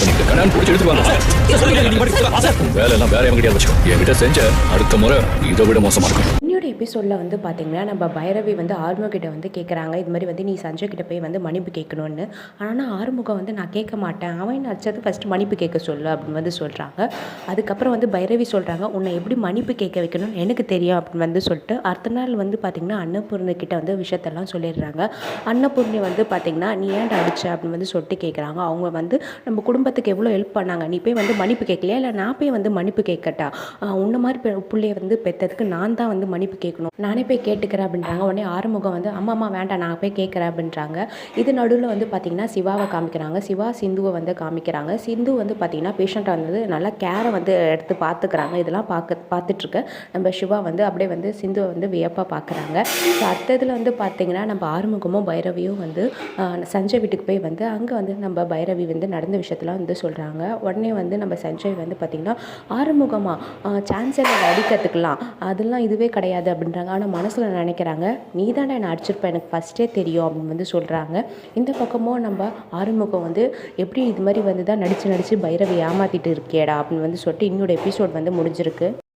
நீங்க கல்யாணம் பிடிச்சி உன் வேலையெல்லாம் வேற எவங்கிட்டே வச்சுக்கோ என்கிட்ட செஞ்ச அடுத்த முறை இதை விட மோசமா இருக்கும். எபிசோடில் வந்து பார்த்தீங்கன்னா நம்ம பைரவி வந்து ஆறுமுகிட்ட வந்து கேட்குறாங்க இது மாதிரி வந்து நீ சஞ்சய் கிட்ட போய் வந்து மன்னிப்பு கேட்கணும்னு ஆனால் ஆறுமுகம் வந்து நான் கேட்க மாட்டேன். அவன் நடிச்சது ஃபஸ்ட்டு மன்னிப்பு கேட்க சொல்லு அப்படின்னு வந்து சொல்கிறாங்க அதுக்கப்புறம் வந்து பைரவி சொல்கிறாங்க உன்னை எப்படி மன்னிப்பு கேட்க வைக்கணும்னு எனக்கு தெரியும் அப்படின்னு வந்து சொல்லிட்டு அடுத்த நாள் வந்து பார்த்திங்கன்னா அன்னபூர்ணி கிட்ட வந்து விஷயத்தெல்லாம் சொல்லிடுறாங்க. அன்னபூர்ணி வந்து பார்த்திங்கன்னா நீ ஏன்டா அடிச்ச? அப்படின்னு வந்து சொல்லிட்டு கேட்குறாங்க அவங்க வந்து நம்ம குடும்பத்துக்கு எவ்வளோ ஹெல்ப் பண்ணாங்க? நீ போய் வந்து மன்னிப்பு கேட்கலையா இல்லை நான் போய் வந்து மன்னிப்பு கேட்கட்டா உன்ன மாதிரி பெ- வந்து பெற்றதுக்கு நான் தான் வந்து மன்னிப்பு கேட்கணும். நானே போய் கேட்டுக்கிறேன் அப்படின்றாங்க. உடனே ஆறுமுகம் வந்து அம்மா அம்மா வேண்டாம் நான் போய் கேட்குறேன் அப்படின்றாங்க. இது நடுவில் வந்து பார்த்திங்கன்னா சிவாவை காமிக்கிறாங்க. சிவா சிந்துவை வந்து காமிக்கிறாங்க. சிந்து வந்து பார்த்திங்கன்னா பேஷண்ட்டை வந்து நல்லா கேரை வந்து எடுத்து பார்த்துக்கிறாங்க இதெல்லாம் பார்க்க பார்த்துட்ருக்க நம்ம சிவா வந்து அப்படியே வந்து சிந்துவை வந்து வியப்பாக பார்க்குறாங்க ஸோ அடுத்ததில் வந்து பார்த்திங்கன்னா நம்ம ஆறுமுகமும் பைரவியும் வந்து சஞ்சய் வீட்டுக்கு போய் வந்து அங்கே வந்து நம்ம பைரவி வந்து நடந்த விஷயத்தெல்லாம் வந்து சொல்கிறாங்க உடனே வந்து நம்ம சஞ்சய் வந்து பார்த்திங்கன்னா ஆறுமுகமாக சான்சலர் அடி கற்றுக்கலாம் அதெல்லாம் இதுவே கிடையாது அப்படின்றாங்க. ஆனால் மனசில் நினைக்கிறாங்க நீ தானே என்னை அடிச்சிருப்ப எனக்கு ஃபஸ்ட்டே தெரியும் அப்படின்னு வந்து சொல்கிறாங்க இந்த பக்கமும் நம்ம ஆறுமுகம் வந்து எப்படி இது மாதிரி வந்து தான் நடித்து நடித்து பைரவை ஏமாற்றிட்டு இருக்கேடா அப்படின்னு வந்து சொல்லிட்டு இன்னொரு எபிசோட் வந்து முடிஞ்சிருக்கு.